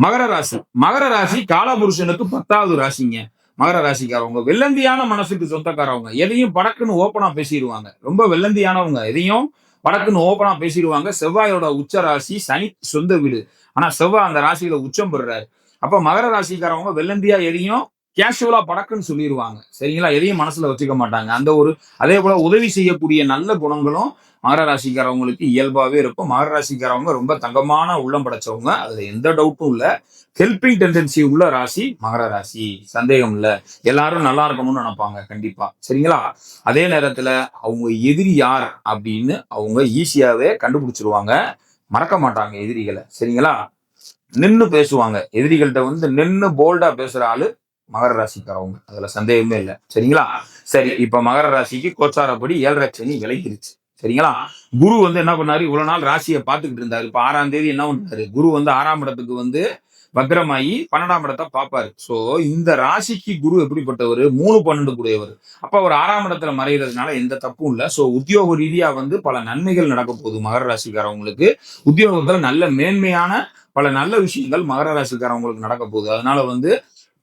மகர ராசி. மகர ராசி காலபுருஷனுக்கு பத்தாவது ராசிங்க. மகர ராசிக்காரவங்க வெள்ளந்தியான மனசுக்கு சொந்தக்காரவங்க எதையும் படக்குன்னு ஓப்பனா பேசிடுவாங்க. ரொம்ப வெள்ளந்தியானவங்க எதையும் படக்குன்னு ஓப்பனா பேசிடுவாங்க. செவ்வாயோட உச்ச ராசி சனி சொந்த வீடு. ஆனா செவ்வாய் அந்த ராசியில உச்சம் பெறுறாரு. அப்ப மகர ராசிக்காரவங்க வெள்ளந்தியா எதையும் கேஷுவலா படக்குன்னு சொல்லிடுவாங்க சரிங்களா? எதையும் மனசுல வச்சுக்க மாட்டாங்க. அந்த ஒரு அதே போல உதவி செய்யக்கூடிய நல்ல குணங்களும் மகர ராசிக்காரவங்களுக்கு இயல்பாவே இருக்கும். மகர ராசிக்காரவங்க ரொம்ப தங்கமான உள்ளம் படைச்சவங்க. அதுல எந்த டவுட்டும் இல்ல. ஹெல்பிங் டெண்டன்சி உள்ள ராசி மகர ராசி. சந்தேகம் இல்ல. எல்லாரும் நல்லா இருக்கணும்னு நினைப்பாங்க. கண்டிப்பா. சரிங்களா? அதே நேரத்துல அவங்க எதிரி யார் அப்படின்னு அவங்க ஈஸியாவே கண்டுபிடிச்சிருவாங்க. மறக்க மாட்டாங்க எதிரிகளை. சரிங்களா? நின்னு பேசுவாங்க. எதிரிகள்கிட்ட வந்து நின்னு போல்டா பேசுற ஆளு மகர ராசிக்காரவங்க. அதுல சந்தேகமே இல்லை. சரிங்களா? சரி இப்ப மகர ராசிக்கு கோச்சாரப்படி ஏழரை சனி விலகிருச்சு. சரிங்களா? குரு வந்து என்ன பண்ணாரு? இவ்வளவு நாள் ராசியை பார்த்துக்கிட்டு இருந்தாரு. இப்ப ஆறாம் தேதி என்ன பண்ணாரு குரு வந்து ஆறாம் இடத்துக்கு வந்து வக்ரமாயி பன்னெண்டாம் இடத்தை பார்ப்பாரு. ஸோ இந்த ராசிக்கு குரு எப்படிப்பட்டவர்? மூணு பன்னெண்டு கூடியவர். அப்போ அவர் ஆறாம் இடத்துல மறைகிறதுனால எந்த தப்பும் இல்லை. ஸோ உத்தியோக ரீதியா வந்து பல நன்மைகள் நடக்க போகுது மகர ராசிக்காரவங்களுக்கு. உத்தியோகத்தில் நல்ல மேன்மையான பல நல்ல விஷயங்கள் மகர ராசிக்காரவங்களுக்கு நடக்க போகுது. அதனால வந்து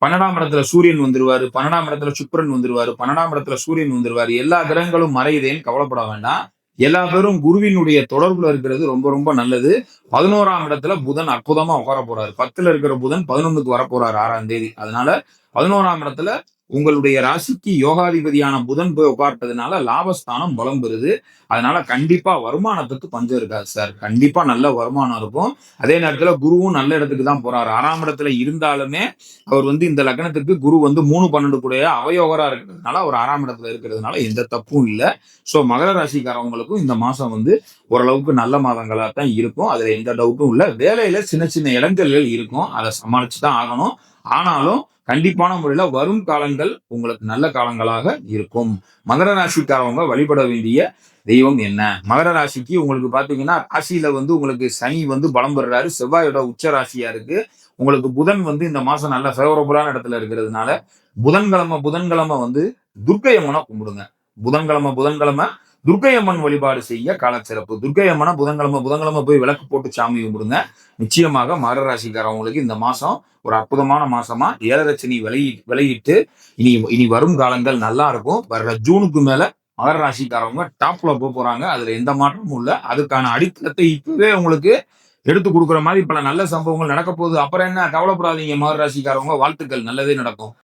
பன்னெண்டாம் இடத்துல சூரியன் வந்துருவாரு பன்னெண்டாம் இடத்துல சுக்கரன் வந்துருவாரு பன்னெண்டாம் இடத்துல சூரியன் வந்துருவாரு. எல்லா கிரகங்களும் மறையுதேன்னு கவலைப்பட வேண்டாம். எல்லா பேரும் குருவினுடைய தொடர்புல இருக்கிறது ரொம்ப ரொம்ப நல்லது. பதினோராம் இடத்துல புதன் அற்புதமா உட்கார போறாரு. பத்துல இருக்கிற புதன் பதினொன்னுக்கு வர போறாரு ஆறாம் தேதி. அதனால பதினோராம் இடத்துல உங்களுடைய ராசிக்கு யோகாதிபதியான புதன் போய் உட்கார்ட்டதுனால லாபஸ்தானம் பலம் பெறுது. அதனால கண்டிப்பா வருமானத்துக்கு பஞ்சம் இருக்காது சார். கண்டிப்பா நல்ல வருமானம் இருக்கும். அதே நேரத்துல குருவும் நல்ல இடத்துக்கு தான் போறாரு. ஆறாம் இடத்துல இருந்தாலுமே அவர் வந்து இந்த லக்னத்துக்கு குரு வந்து மூணு பன்னெண்டு கூட அவயோகரா இருக்கிறதுனால அவர் ஆறாம் இடத்துல இருக்கிறதுனால எந்த தப்பும் இல்லை. ஸோ மகர ராசிக்காரவங்களுக்கும் இந்த மாசம் வந்து ஓரளவுக்கு நல்ல மாதங்களா தான் இருக்கும். அதுல எந்த டவுட்டும் இல்லை. வேலையில சின்ன சின்ன இடங்கள் இருக்கும். அதை சமாளிச்சு தான் ஆகணும். ஆனாலும் கண்டிப்பான முறையில வரும் காலங்கள் உங்களுக்கு நல்ல காலங்களாக இருக்கும். மகர ராசிக்காரவங்க வழிபட வேண்டிய தெய்வம் என்ன? மகர ராசிக்கு உங்களுக்கு பாத்தீங்கன்னா ராசியில வந்து உங்களுக்கு சனி வந்து பலம் பெறாரு செவ்வாயோட உச்ச ராசியா இருக்கு. உங்களுக்கு புதன் வந்து இந்த மாசம் நல்ல ஃபேவரபுளான இடத்துல இருக்கிறதுனால புதன்கிழமை புதன்கிழமை வந்து துர்க்கையம்மனை கும்பிடுங்க. புதன்கிழமை புதன்கிழமை துர்க்கை அம்மன் வழிபாடு செய்ய காலச்சிறப்பு துர்க்கை அம்மனை புதன்கிழமை புதன்கிழமை போய் விளக்கு போட்டு சாமி கும்பிடுங்க. நிச்சயமாக மகர ராசிக்காரவங்களுக்கு இந்த மாசம் ஒரு அற்புதமான மாசமா ஏழரச்சனி விலகி விலகிட்டு இனி இனி வரும் காலங்கள் நல்லா இருக்கும். வர்ற ஜூனுக்கு மேல மகர ராசிக்காரவங்க டாப்ல போக போறாங்க. அதுல எந்த மாற்றமும் இல்லை. அதுக்கான அடித்தளத்தை இப்பவே உங்களுக்கு எடுத்து கொடுக்குற மாதிரி பல நல்ல சம்பவங்கள் நடக்க போகுது. அப்புறம் என்ன? கவலைப்படாதீங்க. மகர ராசிக்காரவங்க வாழ்த்துக்கள். நல்லதே நடக்கும்.